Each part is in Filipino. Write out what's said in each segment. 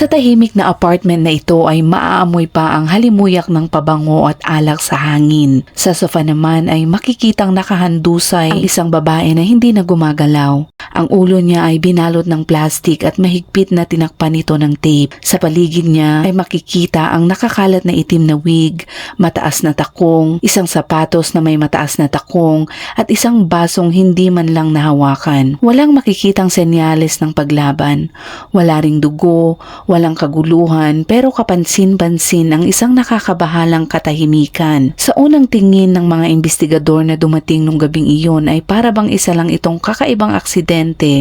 Sa tahimik na apartment na ito ay maaamoy pa ang halimuyak ng pabango at alak sa hangin. Sa sofa naman ay makikitang nakahandusay ang isang babae na hindi na gumagalaw. Ang ulo niya ay binalot ng plastic at mahigpit na tinakpan ito ng tape. Sa paligid niya ay makikita ang nakakalat na itim na wig, mataas na takong, isang sapatos na may mataas na takong at isang basong hindi man lang nahawakan. Walang makikitang senyales ng paglaban. Wala ring dugo, walang kaguluhan pero kapansin-pansin ang isang nakakabahalang katahimikan. Sa unang tingin ng mga investigador na dumating nung gabing iyon ay para bang isa lang itong kakaibang aksidente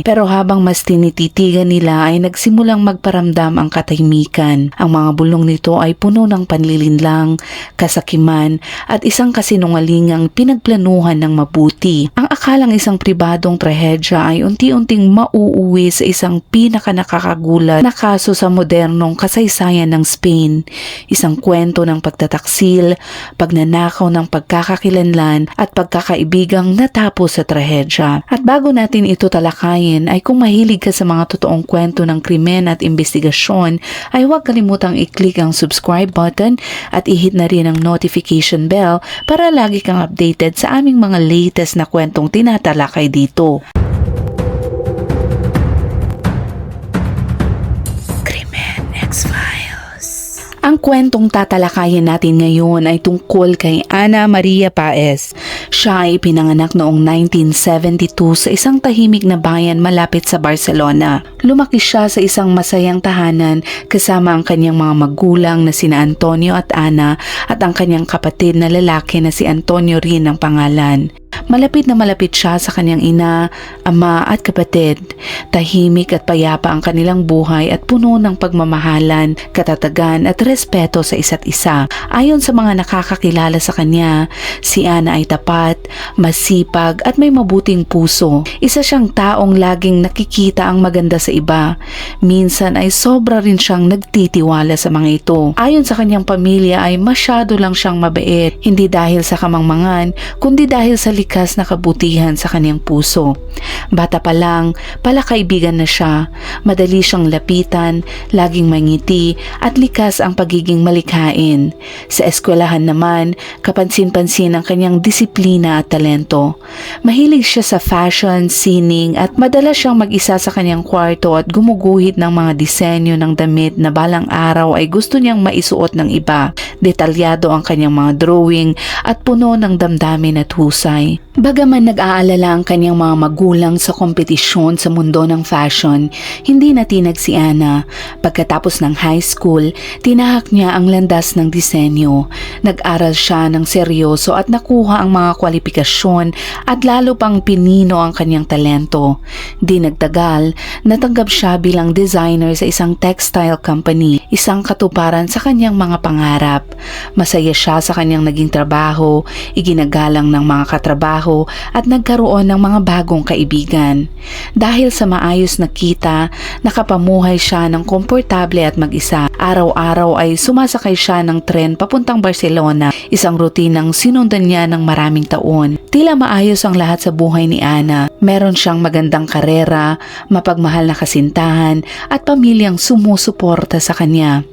pero habang mas tinititigan nila ay nagsimulang magparamdam ang katahimikan. Ang mga bulong nito ay puno ng panlilinlang, kasakiman at isang kasinungalingang pinagplanuhan ng mabuti. Ang akalang isang pribadong trahedya ay unti-unting mauuwi sa isang pinakanakakagulat na kaso sa modernong kasaysayan ng Spain. Isang kwento ng pagtataksil, pagnanakaw ng pagkakakilanlan at pagkakaibigang natapos sa trahedya. At bago natin ito talakayin ay kung mahilig ka sa mga totoong kwento ng krimen at investigasyon ay huwag kalimutang i-click ang subscribe button at i-hit na rin ang notification bell para lagi kang updated sa aming mga latest na kwentong tinatalakay dito. Krimen X-Files Ang kwentong tatalakayin natin ngayon ay tungkol kay Ana Maria Paez. Siya ay pinanganak noong 1972 sa isang tahimik na bayan malapit sa Barcelona. Lumaki siya sa isang masayang tahanan kasama ang kanyang mga magulang na sina Antonio at Ana at ang kanyang kapatid na lalaki na si Antonio rin ang pangalan. Malapit na malapit siya sa kanyang ina, ama at kapatid. Tahimik at payapa ang kanilang buhay at puno ng pagmamahalan, katatagan at respeto sa isa't isa. Ayon sa mga nakakakilala sa kanya, si Ana ay tapat, masipag at may mabuting puso. Isa siyang taong laging nakikita ang maganda sa iba. Minsan ay sobra rin siyang nagtitiwala sa mga ito. Ayon sa kanyang pamilya ay masyado lang siyang mabait, hindi dahil sa kamangmangan, kundi dahil sa likas na kabutihan sa kanyang puso. Bata pa lang, palakaibigan na siya. Madali siyang lapitan, laging mangiti at likas ang pagiging malikhain. Sa eskwelahan naman, kapansin-pansin ang kanyang disiplina at talento. Mahilig siya sa fashion, sining at madalas siyang mag-isa sa kanyang kwarto at gumuguhit ng mga disenyo ng damit na balang araw ay gusto niyang maisuot ng iba. Detalyado ang kanyang mga drawing at puno ng damdamin at husay. Bagaman nag-aalala ang kanyang mga magulang sa kompetisyon sa mundo ng fashion, hindi natinag si Ana. Pagkatapos ng high school, tinahak niya ang landas ng disenyo. Nag-aral siya ng seryoso at nakuha ang mga kwalifikasyon at lalo pang pinino ang kanyang talento. Di nagtagal, natanggap siya bilang designer sa isang textile company, isang katuparan sa kanyang mga pangarap. Masaya siya sa kanyang naging trabaho, iginagalang ng mga katrabaho at nagkaroon ng mga bagong kaibigan. Dahil sa maayos na kita, nakapamuhay siya ng komportable at mag-isa. Araw-araw ay sumasakay siya ng tren papuntang Barcelona, isang rutinang sinundan niya ng maraming taon. Tila maayos ang lahat sa buhay ni Ana. Meron siyang magandang karera, mapagmahal na kasintahan at pamilyang sumusuporta sa kanya.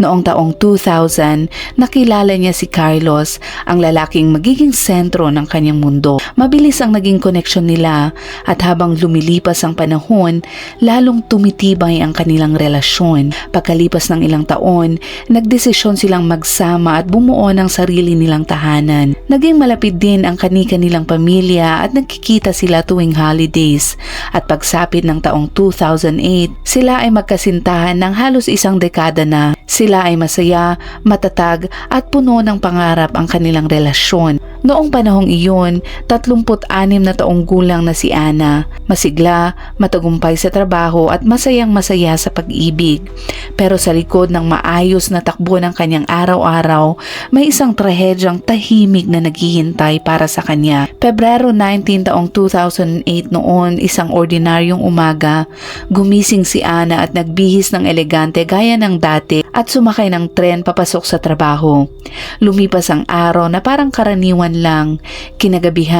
Noong taong 2000, nakilala niya si Carlos, ang lalaking magiging sentro ng kanyang mundo. Mabilis ang naging koneksyon nila at habang lumilipas ang panahon, lalong tumitibay ang kanilang relasyon. Pagkalipas ng ilang taon, nagdesisyon silang magsama at bumuo ng sarili nilang tahanan. Naging malapit din ang kani-kanilang pamilya at nagkikita sila tuwing holidays. At pagsapit ng taong 2008, sila ay magkasintahan ng halos isang dekada na. Sila ay masaya, matatag at puno ng pangarap ang kanilang relasyon. Noong panahong iyon, 36 na taong gulang na si Ana. Masigla, matagumpay sa trabaho at masayang masaya sa pag-ibig. Pero sa likod ng maayos na takbo ng kanyang araw-araw, may isang trahedyang tahimik na naghihintay para sa kanya. Pebrero 19 taong 2008 noon, isang ordinaryong umaga, gumising si Ana at nagbihis ng elegante gaya ng dati at sumakay ng tren papasok sa trabaho. Lumipas ang araw na parang karaniwan lang. Kinagabihan,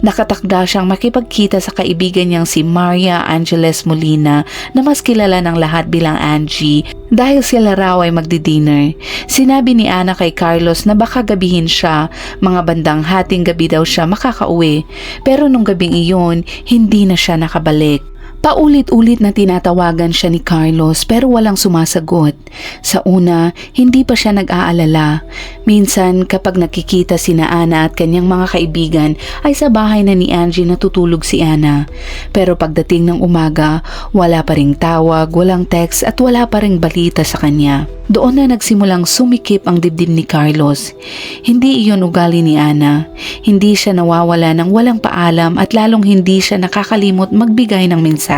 nakatakda siyang makipagkita sa kaibigan niyang si Maria Angeles Molina na mas kilala ng lahat bilang Angie dahil sila raw ay magdi-dinner. Sinabi ni Ana kay Carlos na baka gabihin siya, mga bandang hating gabi daw siya makakauwi. Pero nung gabing iyon, hindi na siya nakabalik. Paulit-ulit na tinatawagan siya ni Carlos pero walang sumasagot. Sa una, hindi pa siya nag-aalala. Minsan kapag nakikita si na Ana at kanyang mga kaibigan ay sa bahay na ni Angie natutulog si Ana. Pero pagdating ng umaga, wala pa ring tawag, walang text at wala pa ring balita sa kanya. Doon na nagsimulang sumikip ang dibdib ni Carlos. Hindi iyon ugali ni Ana. Hindi siya nawawala ng walang paalam at lalong hindi siya nakakalimot magbigay ng mensahe.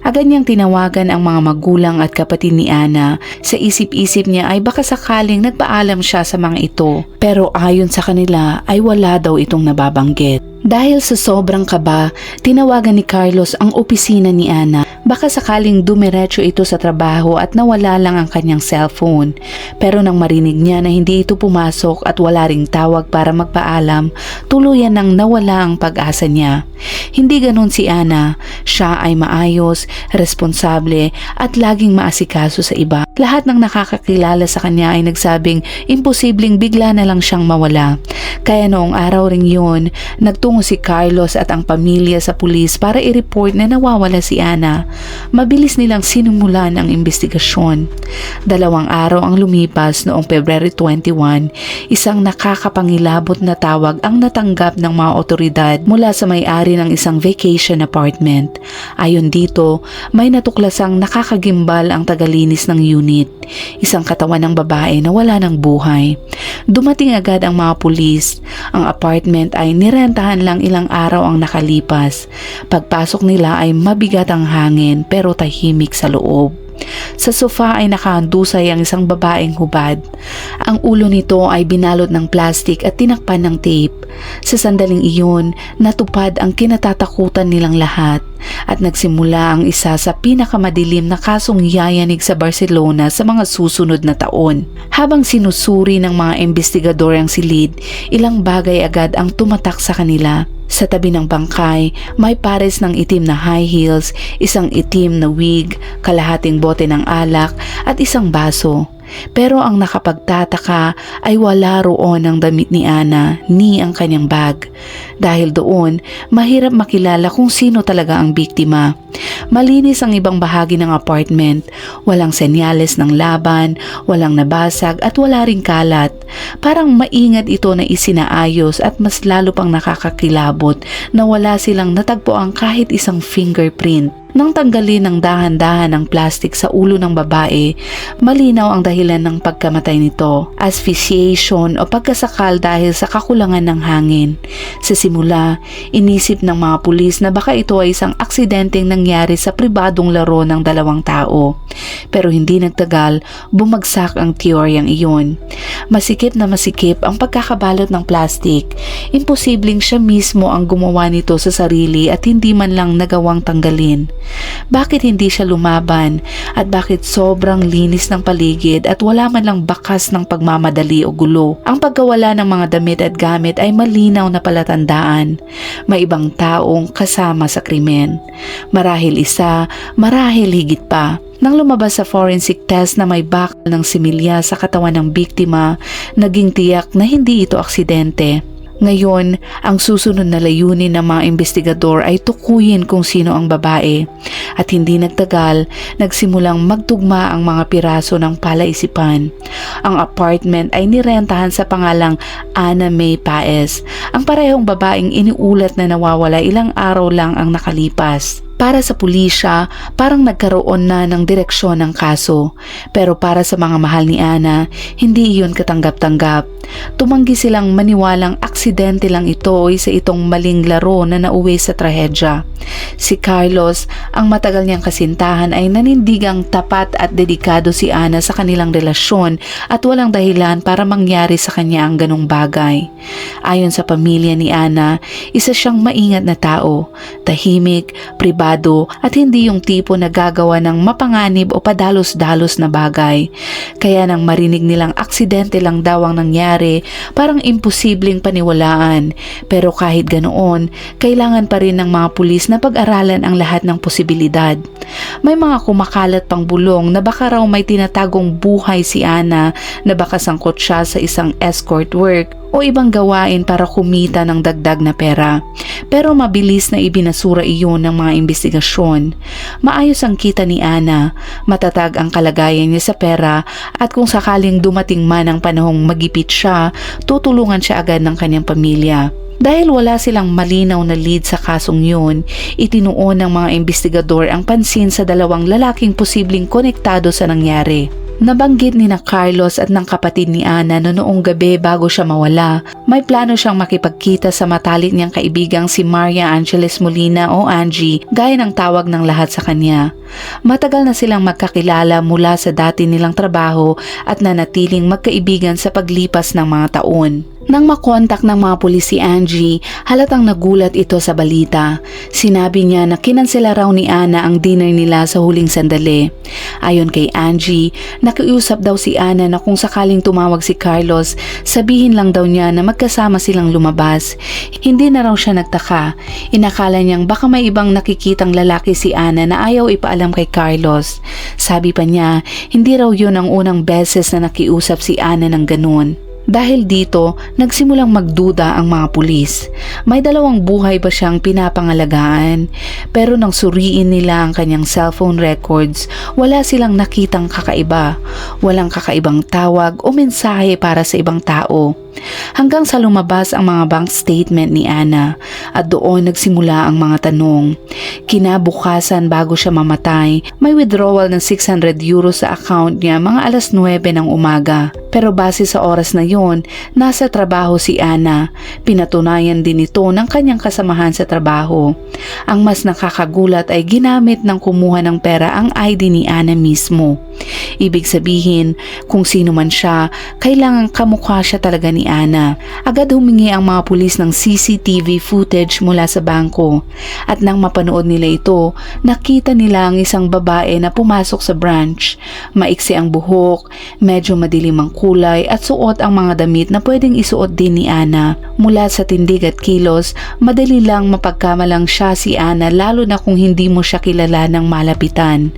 Agad niyang tinawagan ang mga magulang at kapatid ni Ana. Sa isip-isip niya ay baka sakaling nagpaalam siya sa mga ito. Pero ayon sa kanila ay wala daw itong nababanggit. Dahil sa sobrang kaba, tinawagan ni Carlos ang opisina ni Ana. Baka sakaling dumiretso ito sa trabaho at nawala lang ang kanyang cellphone. Pero nang marinig niya na hindi ito pumasok at wala ring tawag para magpaalam, tuluyan nang nawala ang pag-asa niya. Hindi ganon si Ana. Siya ay maayos, responsable at laging maasikaso sa iba. Lahat ng nakakakilala sa kanya ay nagsabing imposibleng bigla na lang siyang mawala. Kaya noong araw ring yun, nagtungo si Carlos at ang pamilya sa pulis para i-report na nawawala si Ana. Mabilis nilang sinumulan ang investigasyon. Dalawang araw ang lumipas noong February 21, isang nakakapangilabot na tawag ang natanggap ng mga otoridad mula sa may-ari ng isang vacation apartment. Ayon dito, may natuklasang nakakagimbal ang tagalinis ng unit. Isang katawan ng babae na wala ng buhay. Dumating agad ang mga pulis. Ang apartment ay nirentahan lang ilang araw ang nakalipas. Pagpasok nila ay mabigat ang hangin pero tahimik sa loob. Sa sofa ay nakahandusay ang isang babaeng hubad. Ang ulo nito ay binalot ng plastic at tinakpan ng tape. Sa sandaling iyon, natupad ang kinatatakutan nilang lahat at nagsimula ang isa sa pinakamadilim na kasong yayanig sa Barcelona sa mga susunod na taon. Habang sinusuri ng mga investigador ang silid, ilang bagay agad ang tumatak sa kanila. Sa tabi ng bangkay, may pares ng itim na high heels, isang itim na wig, kalahating bote ng alak at isang baso. Pero ang nakapagtataka ay wala roon ang damit ni Ana ni ang kanyang bag. Dahil doon, mahirap makilala kung sino talaga ang biktima. Malinis ang ibang bahagi ng apartment, walang senyales ng laban, walang nabasag at wala ring kalat. Parang maingat ito na isinaayos at mas lalo pang nakakakilabot na wala silang natagpuan kahit isang fingerprint. Nang tanggalin ng dahan-dahan ang plastic sa ulo ng babae, malinaw ang dahilan ng pagkamatay nito, asphyxiation o pagkasakal dahil sa kakulangan ng hangin. Sa simula, inisip ng mga pulis na baka ito ay isang aksidenteng nangyari sa pribadong laro ng dalawang tao. Pero hindi nagtagal, bumagsak ang teoryang iyon. Masikip na masikip ang pagkakabalot ng plastic. Imposibleng siya mismo ang gumawa nito sa sarili at hindi man lang nagawang tanggalin. Bakit hindi siya lumaban at bakit sobrang linis ng paligid at wala man lang bakas ng pagmamadali o gulo. Ang pagkawala ng mga damit at gamit ay malinaw na palatandaan. May ibang taong kasama sa krimen. Marahil isa, marahil higit pa. Nang lumabas sa forensic test na may bakal ng similya sa katawan ng biktima, naging tiyak na hindi ito aksidente. Ngayon, ang susunod na layunin ng mga investigador ay tukuyin kung sino ang babae at hindi nagtagal, nagsimulang magtugma ang mga piraso ng palaisipan. Ang apartment ay nirentahan sa pangalang Ana May Paez, ang parehong babaeng iniulat na nawawala ilang araw lang ang nakalipas. Para sa pulisya, parang nagkaroon na ng direksyon ng kaso. Pero para sa mga mahal ni Ana, hindi iyon katanggap-tanggap. Tumanggi silang maniwalang aksidente lang ito o isa itong maling laro na nauwi sa trahedya. Si Carlos, ang matagal niyang kasintahan ay nanindigang tapat at dedikado si Ana sa kanilang relasyon at walang dahilan para mangyari sa kanya ang ganong bagay. Ayon sa pamilya ni Ana, isa siyang maingat na tao, tahimik, pribado kalmado at hindi yung tipo na gagawa ng mapanganib o padalos-dalos na bagay. Kaya nang marinig nilang aksidente lang daw ang nangyari, parang imposibleng paniwalaan. Pero kahit ganoon, kailangan pa rin ng mga pulis na pag-aralan ang lahat ng posibilidad. May mga kumakalat pang bulong na baka raw may tinatagong buhay si Ana na baka sangkot siya sa isang escort work o ibang gawain para kumita ng dagdag na pera. Pero mabilis na ibinasura iyon ng mga investigasyon. Maayos ang kita ni Ana, matatag ang kalagayan niya sa pera at kung sakaling dumating man ang panahong magipit siya, tutulungan siya agad ng kanyang pamilya. Dahil wala silang malinaw na lead sa kasong yun, itinuon ng mga investigador ang pansin sa dalawang lalaking posibleng konektado sa nangyari. Nabanggit ni na Carlos at ng kapatid ni Ana na noong gabi bago siya mawala, may plano siyang makipagkita sa matalik niyang kaibigang si Maria Angeles Molina o Angie gaya ng tawag ng lahat sa kanya. Matagal na silang magkakilala mula sa dati nilang trabaho at nanatiling magkaibigan sa paglipas ng mga taon. Nang makontak ng mga pulis si Angie, halatang nagulat ito sa balita. Sinabi niya na kinansela raw ni Ana ang dinner nila sa huling sandali. Ayon kay Angie, nakiusap daw si Ana na kung sakaling tumawag si Carlos, sabihin lang daw niya na magkasama silang lumabas. Hindi na raw siya nagtaka. Inakala niyang baka may ibang nakikitang lalaki si Ana na ayaw ipaalam kay Carlos. Sabi pa niya, hindi raw yun ang unang beses na nakiusap si Ana ng ganun. Dahil dito, nagsimulang magduda ang mga pulis. May dalawang buhay ba siyang pinapangalagaan? Pero nang suriin nila ang kanyang cellphone records, wala silang nakitang kakaiba. Walang kakaibang tawag o mensahe para sa ibang tao. Hanggang sa lumabas ang mga bank statement ni Ana at doon nagsimula ang mga tanong. Kinabukasan bago siya mamatay, may withdrawal ng 600 euros sa account niya mga alas 9 ng umaga. Pero base sa oras na yon, nasa trabaho si Ana. Pinatunayan din ito ng kanyang kasamahan sa trabaho. Ang mas nakakagulat ay ginamit ng kumuha ng pera ang ID ni Ana mismo. Ibig sabihin, kung sino man siya, kailangan kamukha siya talaga ni Ana. Agad humingi ang mga pulis ng CCTV footage mula sa bangko. At nang mapanood nila ito, nakita nila ang isang babae na pumasok sa branch. Maiksi ang buhok, medyo madilim ang kulay at suot ang mga damit na pwedeng isuot din ni Ana. Mula sa tindig at kilos, madali lang mapagkamalang siya si Ana lalo na kung hindi mo siya kilala ng malapitan.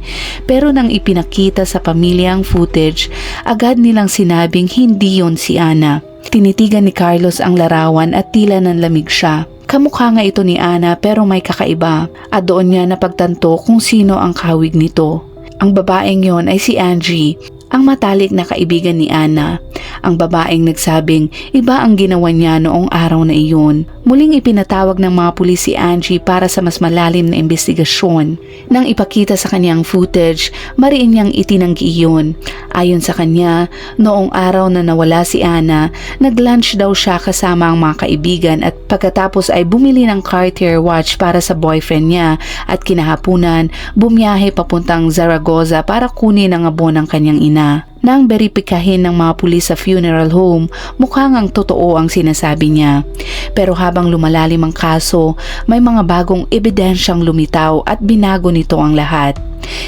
Pero nang ipinakita sa pamilya ang footage, agad nilang sinabing hindi yon si Ana. Tinitigan ni Carlos ang larawan at tila ng lamig siya. Kamukha nga ito ni Ana pero may kakaiba at doon niya napagtanto kung sino ang kawig nito. Ang babaeng yon ay si Angie ang matalik na kaibigan ni Ana. Ang babaeng nagsabing iba ang ginawa niya noong araw na iyon. Muling ipinatawag ng mga pulis si Angie para sa mas malalim na investigasyon. Nang ipakita sa kanyang footage, mariin niyang itinanggi iyon. Ayon sa kanya, noong araw na nawala si Ana, nag-lunch daw siya kasama ang mga kaibigan at pagkatapos ay bumili ng Cartier watch para sa boyfriend niya at kinahapunan, bumiyahe papuntang Zaragoza para kunin ang abo ng kanyang ina. Nang beripikahin ng mga pulis sa funeral home, mukhang ang totoo ang sinasabi niya. Pero habang lumalalim ang kaso, may mga bagong ebidensyang lumitaw at binago nito ang lahat.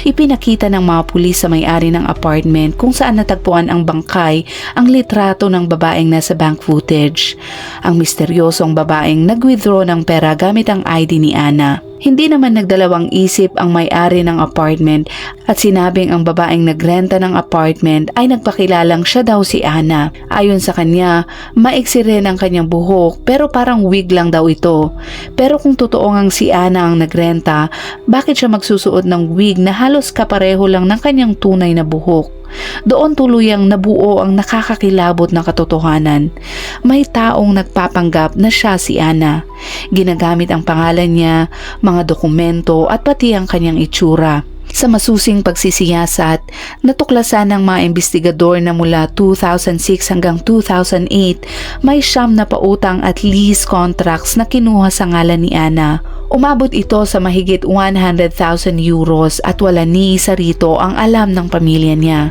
Ipinakita ng mga pulis sa may-ari ng apartment kung saan natagpuan ang bangkay ang litrato ng babaeng nasa bank footage. Ang misteryosong babaeng nag-withdraw ng pera gamit ang ID ni Ana. Hindi naman nagdalawang isip ang may-ari ng apartment at sinabing ang babaeng nagrenta ng apartment ay nagpakilalang siya daw si Ana. Ayon sa kanya, maiksi rin ang kanyang buhok pero parang wig lang daw ito. Pero kung totoo ngang si Ana ang nagrenta, bakit siya magsusuot ng wig na halos kapareho lang ng kanyang tunay na buhok? Doon tuluyang nabuo ang nakakakilabot na katotohanan. May taong nagpapanggap na siya si Ana. Ginagamit ang pangalan niya, mga dokumento at pati ang kanyang itsura. Sa masusing pagsisiyasat, natuklasan ng mga investigador na mula 2006 hanggang 2008, may siyam na pautang at lease contracts na kinuha sa ngalan ni Ana Umabot ito sa mahigit 100,000 euros at wala ni isa rito ang alam ng pamilya niya.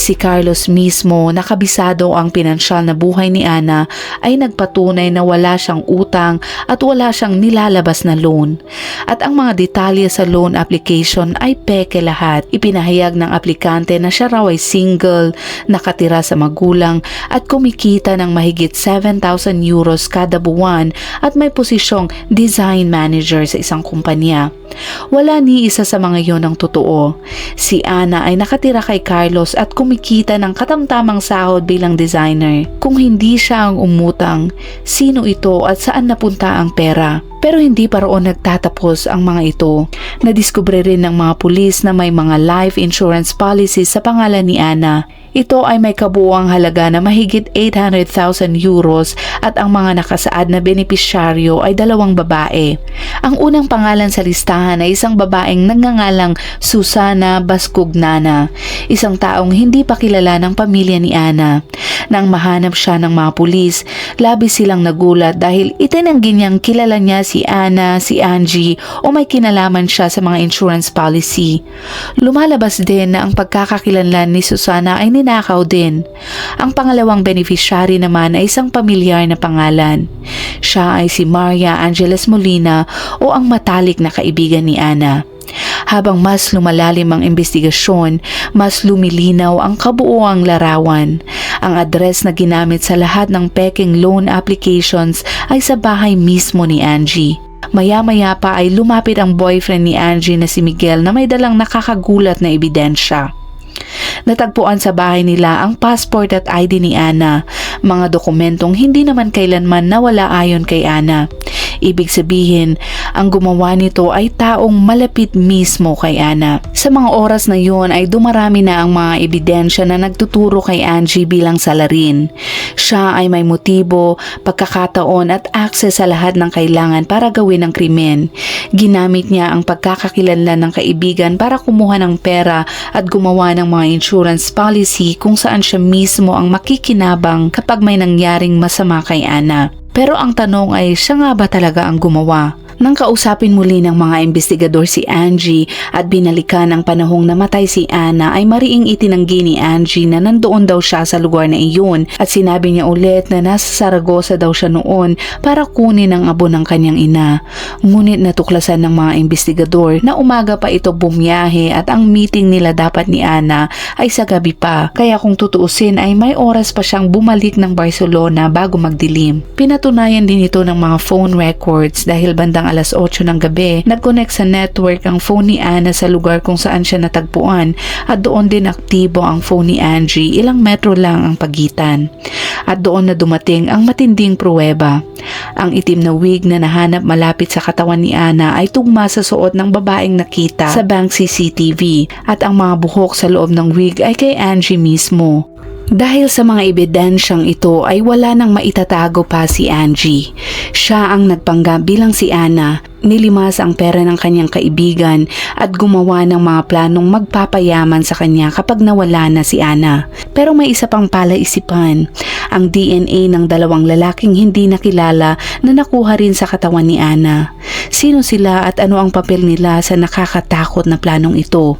Si Carlos mismo, nakabisado ang pinansyal na buhay ni Ana, ay nagpatunay na wala siyang utang at wala siyang nilalabas na loan. At ang mga detalye sa loan application ay peke lahat. Ipinahayag ng aplikante na siya raw ay single, nakatira sa magulang at kumikita ng mahigit 7,000 euros kada buwan at may posisyong design manager sa isang kumpanya. Wala ni isa sa mga yon ang totoo. Si Ana ay nakatira kay Carlos at kumikita ng katamtamang sahod bilang designer. Kung hindi siya ang umutang, sino ito at saan napunta ang pera? Pero hindi pa roon nagtatapos ang mga ito. Nadiskubre rin ng mga pulis na may mga life insurance policies sa pangalan ni Ana. Ito ay may kabuuang halaga na mahigit 800,000 euros at ang mga nakasaad na benepisyaryo ay dalawang babae. Ang unang pangalan sa listahan ay isang babaeng nagngangalang Susana Bascugnana, isang taong hindi pa kilala ng pamilya ni Ana. Nang mahanap siya ng mga pulis, labis silang nagulat dahil itinanggi niyang kilala niya si Ana, si Angie o may kinalaman siya sa mga insurance policy. Lumalabas din na ang pagkakakilanlan ni Susana ay ninakaw din. Ang pangalawang beneficiary naman ay isang pamilyar na pangalan. Siya ay si Maria Angeles Molina o ang matalik na kaibigan ni Ana. Habang mas lumalalim ang investigasyon, mas lumilinaw ang kabuoang larawan. Ang address na ginamit sa lahat ng peking loan applications ay sa bahay mismo ni Angie. Maya-maya pa ay lumapit ang boyfriend ni Angie na si Miguel na may dalang nakakagulat na ebidensya. Natagpuan sa bahay nila ang passport at ID ni Ana, mga dokumentong hindi naman kailanman nawala ayon kay Ana. Ibig sabihin, ang gumawa nito ay taong malapit mismo kay Ana. Sa mga oras na yon ay dumarami na ang mga ebidensya na nagtuturo kay Angie bilang salarin. Siya ay may motibo, pagkakataon at access sa lahat ng kailangan para gawin ang krimen. Ginamit niya ang pagkakakilanlan ng kaibigan para kumuha ng pera at gumawa ng mga insurance policy kung saan siya mismo ang makikinabang kapag may nangyaring masama kay Ana. Pero ang tanong ay siya nga ba talaga ang gumawa? Nang kausapin muli ng mga investigador si Angie at binalikan ang panahong namatay si Anna ay mariing itinanggi ni Angie na nandoon daw siya sa lugar na iyon at sinabi niya ulit na nasa Saragosa daw siya noon para kunin ang abo ng kanyang ina. Ngunit natuklasan ng mga investigador na umaga pa ito bumiyahe at ang meeting nila dapat ni Anna ay sa gabi pa kaya kung tutuusin ay may oras pa siyang bumalik ng Barcelona bago magdilim. Pinatunayan din ito ng mga phone records dahil bandang bandang alas 8 ng gabi, nag-connect sa network ang phone ni Anna sa lugar kung saan siya natagpuan at doon din aktibo ang phone ni Angie, ilang metro lang ang pagitan. At doon na dumating ang matinding pruweba. Ang itim na wig na nahanap malapit sa katawan ni Ana ay tugma sa suot ng babaeng nakita sa bank CCTV at ang mga buhok sa loob ng wig ay kay Angie mismo. Dahil sa mga ebidensyang ito ay wala nang maitatago pa si Angie. Siya ang nagpanggap bilang si Anna, nilimas ang pera ng kanyang kaibigan at gumawa ng mga planong magpapayaman sa kanya kapag nawala na si Anna. Pero may isa pang palaisipan, ang DNA ng dalawang lalaking hindi nakilala na nakuha rin sa katawan ni Anna. Sino sila at ano ang papel nila sa nakakatakot na planong ito?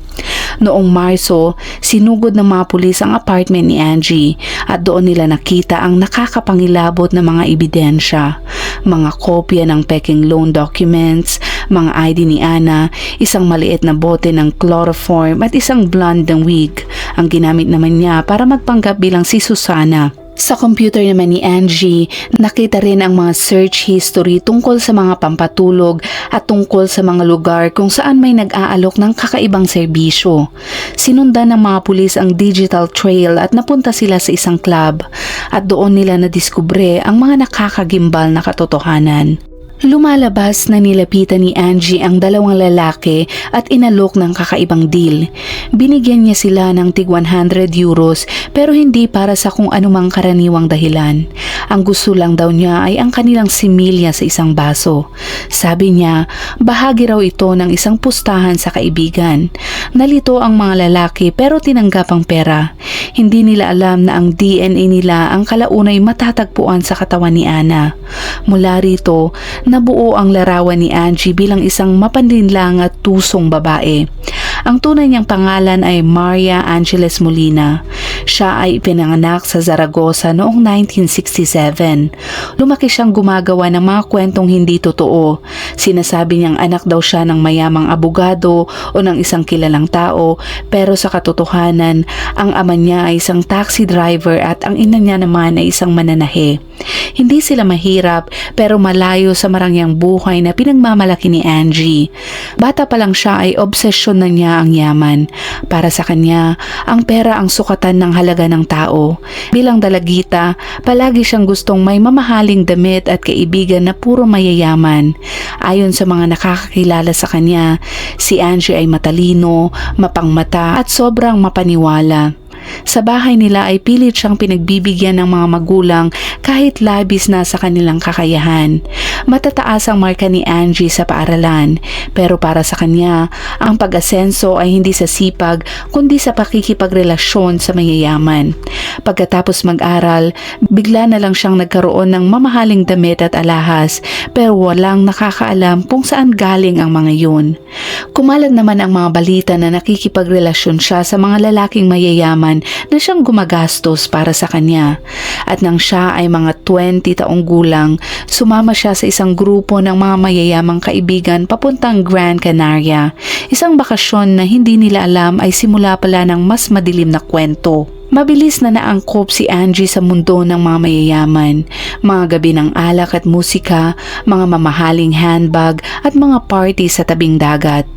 Noong Marso, sinugod ng mga pulis ang apartment ni Angie at doon nila nakita ang nakakapangilabot na mga ebidensya. Mga kopya ng peking loan documents, mga ID ni Ana, isang maliit na bote ng chloroform at isang blonde ng wig. Ang ginamit naman niya para magpanggap bilang si Susana. Sa computer naman ni Angie, nakita rin ang mga search history tungkol sa mga pampatulog at tungkol sa mga lugar kung saan may nag-aalok ng kakaibang serbisyo. Sinundan ng mga pulis ang digital trail at napunta sila sa isang club at doon nila nadiskubre ang mga nakakagimbal na katotohanan. Lumalabas na nilapitan ni Angie ang dalawang lalaki at inalok ng kakaibang deal. Binigyan niya sila ng tig 100 euros pero hindi para sa kung anumang karaniwang dahilan. Ang gusto lang daw niya ay ang kanilang similya sa isang baso. Sabi niya, bahagi raw ito ng isang pustahan sa kaibigan. Nalito ang mga lalaki pero tinanggap ang pera. Hindi nila alam na ang DNA nila ang kalaunay matatagpuan sa katawan ni Ana. Mula rito, nabuo ang larawan ni Angie bilang isang mapanlinlang at tusong babae. Ang tunay niyang pangalan ay Maria Angeles Molina. Siya ay ipinanganak sa Zaragoza noong 1967. Lumaki siyang gumagawa ng mga kwentong hindi totoo. Sinasabi niyang anak daw siya ng mayamang abogado o ng isang kilalang tao pero sa katotohanan, ang ama niya ay isang taxi driver at ang ina niya naman ay isang mananahe. Hindi sila mahirap pero malayo sa marangyang buhay na pinagmamalaki ni Angie. Bata pa lang siya ay obsesyon na niya ang yaman. Para sa kanya, ang pera ang sukatan ng halaga ng tao. Bilang dalagita, palagi siyang gustong may mamahaling damit at kaibigan na puro mayayaman. Ayon sa mga nakakakilala sa kanya, si Angie ay matalino, mapangmata at sobrang mapaniwala. Sa bahay nila ay pilit siyang pinagbibigyan ng mga magulang kahit labis na sa kanilang kakayahan. Matataas ang marka ni Angie sa paaralan pero para sa kanya, ang pag-asenso ay hindi sa sipag kundi sa pakikipagrelasyon sa mayayaman. Pagkatapos mag-aral, bigla na lang siyang nagkaroon ng mamahaling damit at alahas pero walang nakakaalam kung saan galing ang mga yun. Kumalat naman ang mga balita na nakikipagrelasyon siya sa mga lalaking mayayaman na siyang gumagastos para sa kanya. At nang siya ay mga 20 taong gulang, sumama siya sa isang grupo ng mga mayayamang kaibigan papuntang Gran Canaria. Isang bakasyon na hindi nila alam ay simula pala ng mas madilim na kwento. Mabilis na naangkop si Angie sa mundo ng mga mayayaman, mga gabi ng alak at musika, mga mamahaling handbag at mga party sa tabing dagat.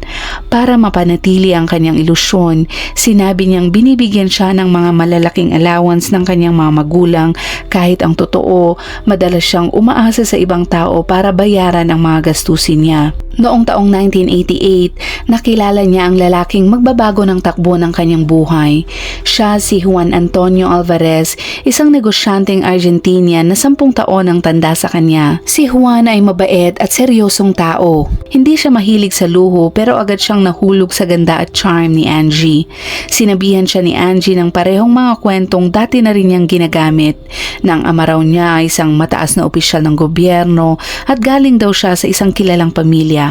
Para mapanatili ang kanyang ilusyon, sinabi niyang binibigyan siya ng mga malalaking allowance ng kanyang mga magulang kahit ang totoo, madalas siyang umaasa sa ibang tao para bayaran ang mga gastusin niya. Noong taong 1988, nakilala niya ang lalaking magbabago ng takbo ng kanyang buhay. Siya si Juan Antonio Alvarez, isang negosyanteng Argentinian na sampung taon ang tanda sa kanya. Si Juan ay mabait at seryosong tao. Hindi siya mahilig sa luho pero agad siyang nahulog sa ganda at charm ni Angie. Sinabihan siya ni Angie ng parehong mga kwentong dati na rin niyang ginagamit. Nang ama raw niya ay isang mataas na opisyal ng gobyerno at galing daw siya sa isang kilalang pamilya.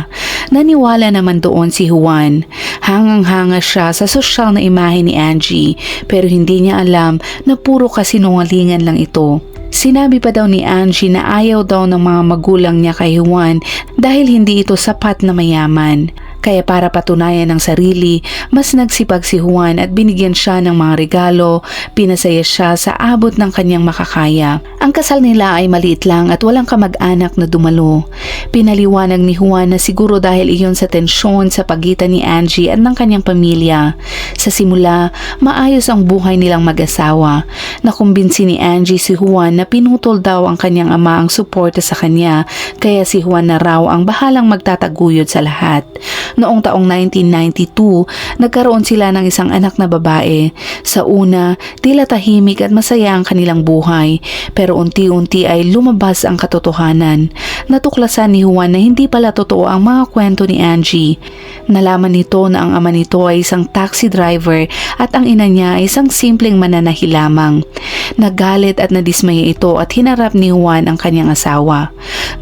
Naniwala naman doon si Juan. Hangang-hanga siya sa sosyal na imahe ni Angie pero hindi niya alam na puro kasinungalingan lang ito. Sinabi pa daw ni Angie na ayaw daw ng mga magulang niya kay Juan dahil hindi ito sapat na mayaman. Kaya para patunayan ng sarili, mas nagsipag si Juan at binigyan siya ng mga regalo, pinasaya siya sa abot ng kanyang makakaya. Ang kasal nila ay maliit lang at walang kamag-anak na dumalo. Pinaliwanag ni Juan na siguro dahil iyon sa tensyon sa pagitan ni Angie at ng kanyang pamilya. Sa simula, maayos ang buhay nilang mag-asawa. Nakumbinsi ni Angie si Juan na pinutol daw ang kanyang ama ang suporta sa kanya, kaya si Juan na raw ang bahalang magtataguyod sa lahat. Noong taong 1992, nagkaroon sila ng isang anak na babae. Sa una, tila tahimik at masaya ang kanilang buhay, pero unti-unti ay lumabas ang katotohanan. Natuklasan ni Juan na hindi pala totoo ang mga kwento ni Angie. Nalaman nito na ang ama nito ay isang taxi driver at ang ina niya ay isang simpleng mananahi lamang. Nagalit at nadismaya ito at hinarap ni Juan ang kanyang asawa.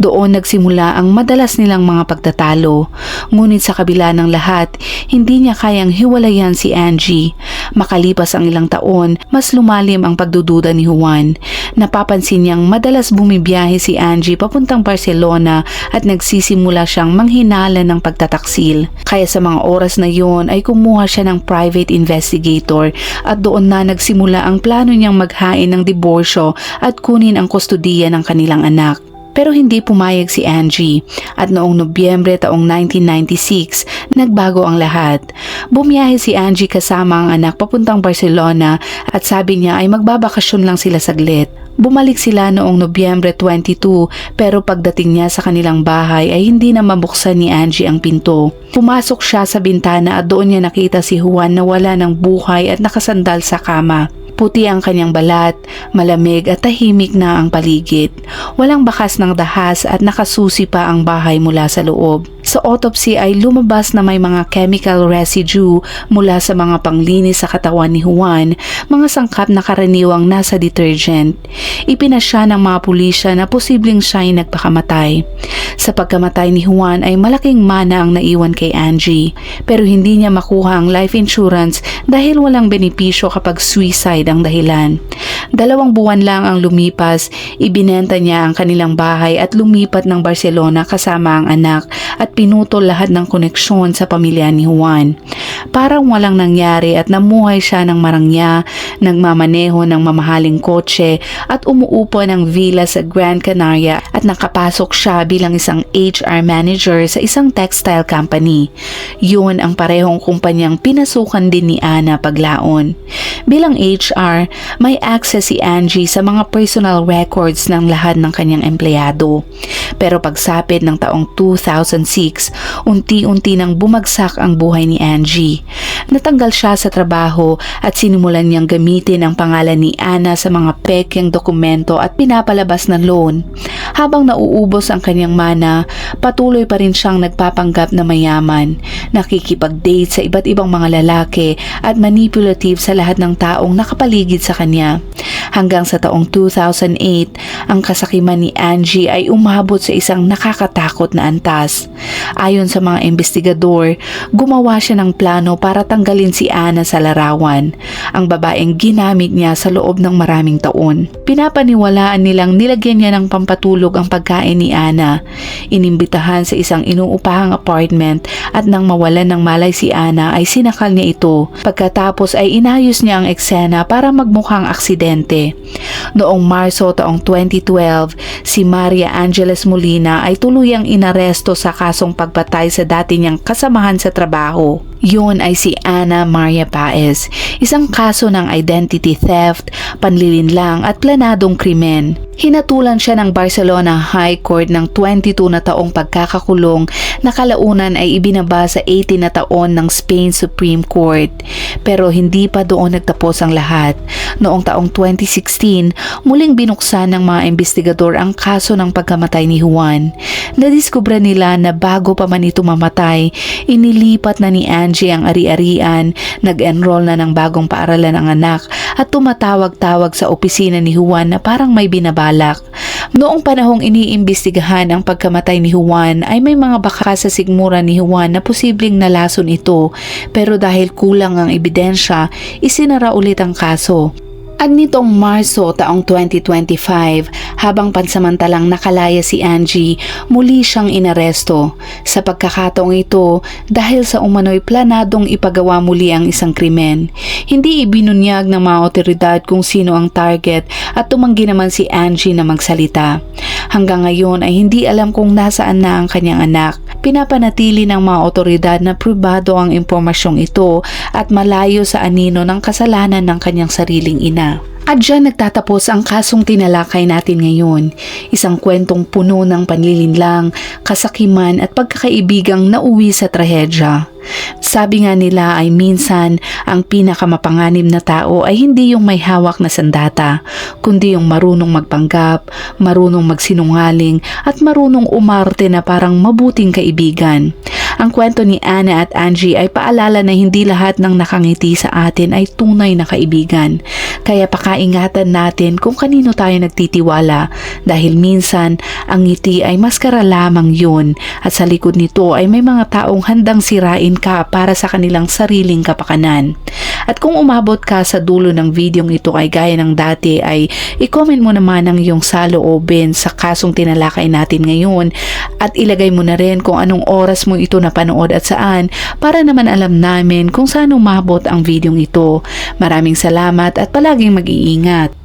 Doon nagsimula ang madalas nilang mga pagtatalo. Ngunit sa kabila ng lahat, hindi niya kayang hiwalayan si Angie. Makalipas ang ilang taon, mas lumalim ang pagdududa ni Juan. Napapansin niyang madalas bumibiyahe si Angie papuntang Barcelona at nagsisimula siyang manghinala ng pagtataksil. Kaya sa mga oras na yon ay kumuha siya ng private investigator at doon na nagsimula ang plano niyang maghain ng diborsyo at kunin ang kustudiya ng kanilang anak. Pero hindi pumayag si Angie at noong Nobyembre taong 1996, nagbago ang lahat. Bumiyahe si Angie kasama ang anak papuntang Barcelona at sabi niya ay magbabakasyon lang sila saglit. Bumalik sila noong Nobyembre 22 pero pagdating niya sa kanilang bahay ay hindi na mabuksan ni Angie ang pinto. Pumasok siya sa bintana at doon niya nakita si Juan na wala ng buhay at nakasandal sa kama. Puti ang kanyang balat, malamig at tahimik na ang paligid. Walang bakas ng dahas at nakasusi pa ang bahay mula sa loob. Sa autopsy ay lumabas na may mga chemical residue mula sa mga panglinis sa katawan ni Juan, mga sangkap na karaniwang nasa detergent. Ipinasya ng mga pulisya na posibleng siya ay nagpakamatay. Sa pagkamatay ni Juan ay malaking mana ang naiwan kay Angie, pero hindi niya makuha ang life insurance dahil walang benepisyo kapag suicide ang dahilan. Dalawang buwan lang ang lumipas, ibinenta niya ang kanilang bahay at lumipat ng Barcelona kasama ang anak at pinutol lahat ng koneksyon sa pamilya ni Juan. Parang walang nangyari at namuhay siya ng marangya, nagmamaneho ng mamahaling kotse at umuupo ng villa sa Gran Canaria at nakapasok siya bilang isang HR manager sa isang textile company. Yun ang parehong kumpanyang pinasukan din ni Ana paglaon. Bilang HR, may access si Angie sa mga personal records ng lahat ng kanyang empleyado. Pero pagsapit ng taong 2006, unti-unti nang bumagsak ang buhay ni Angie. Natanggal siya sa trabaho at sinimulan niyang gamitin ang pangalan ni Ana sa mga pekeng dokumento at pinapalabas na loan. Habang nauubos ang kanyang mana, patuloy pa rin siyang nagpapanggap na mayaman, nakikipag-date sa iba't ibang mga lalaki at manipulative sa lahat ng taong nakapaligid sa kanya. Hanggang sa taong 2008, ang kasakiman ni Angie ay umabot sa isang nakakatakot na antas. Ayon sa mga investigador, gumawa siya ng plano para tanggalin si Ana sa larawan, ang babaeng ginamit niya sa loob ng maraming taon. Pinapaniwalaan nilang nilagyan niya ng pampatulog ang pagkain ni Ana. Inimbitahan sa isang inuupahang apartment at nang mawalan ng malay si Ana ay sinakal niya ito. Pagkatapos ay inayos niya ang eksena para magmukhang aksidente. Noong Marso taong 2012, si Maria Angeles Molina ay tuluyang inaresto sa kasong pagpatay sa dati niyang kasamahan sa trabaho. Yun ay si Ana Maria Paez, isang kaso ng identity theft, panlilinlang at planadong krimen. Hinatulan siya ng Barcelona High Court ng 22 na taong pagkakakulong na kalaunan ay ibinaba sa 18 na taon ng Spain Supreme Court. Pero hindi pa doon nagtapos ang lahat. Noong taong 2016, muling binuksan ng mga investigador ang kaso ng pagkamatay ni Juan. Nadiskubre nila na bago pa man ito mamatay, inilipat na ni Angie ang ari-arian, nag-enroll na ng bagong paaralan ang anak at tumatawag-tawag sa opisina ni Juan na parang may binabalak. Noong panahong iniimbestigahan ang pagkamatay ni Juan ay may mga baka sa sigmura ni Juan na posibleng nalason ito pero dahil kulang ang ebidensya, isinara ulit ang kaso. At nitong Marso taong 2025, habang pansamantalang nakalaya si Angie, muli siyang inaresto. Sa pagkakataong ito, dahil sa umano'y planadong ipagawa muli ang isang krimen. Hindi ibinunyag ng mga otoridad kung sino ang target at tumanggi naman si Angie na magsalita. Hanggang ngayon ay hindi alam kung nasaan na ang kanyang anak. Pinapanatili ng mga otoridad na pribado ang impormasyong ito at malayo sa anino ng kasalanan ng kanyang sariling ina. At dyan nagtatapos ang kasong tinalakay natin ngayon. Isang kwentong puno ng panlilinlang, kasakiman at pagkakaibigang nauwi sa trahedya. Sabi nga nila ay minsan ang pinakamapanganib na tao ay hindi yung may hawak na sandata, kundi yung marunong magpanggap, marunong magsinungaling at marunong umarte na parang mabuting kaibigan. Ang kwento ni Anna at Angie ay paalala na hindi lahat ng nakangiti sa atin ay tunay na kaibigan. Kaya pakaingatan natin kung kanino tayo nagtitiwala dahil minsan ang ngiti ay maskara lamang yun at sa likod nito ay may mga taong handang sirain ka para sa kanilang sariling kapakanan. At kung umabot ka sa dulo ng videong ito ay gaya ng dati ay i-comment mo naman ang iyong saloobin sa kasong tinalakay natin ngayon at ilagay mo na rin kung anong oras mo ito napanood at saan para naman alam namin kung saan umabot ang videong ito. Maraming salamat at palaging mag-iingat.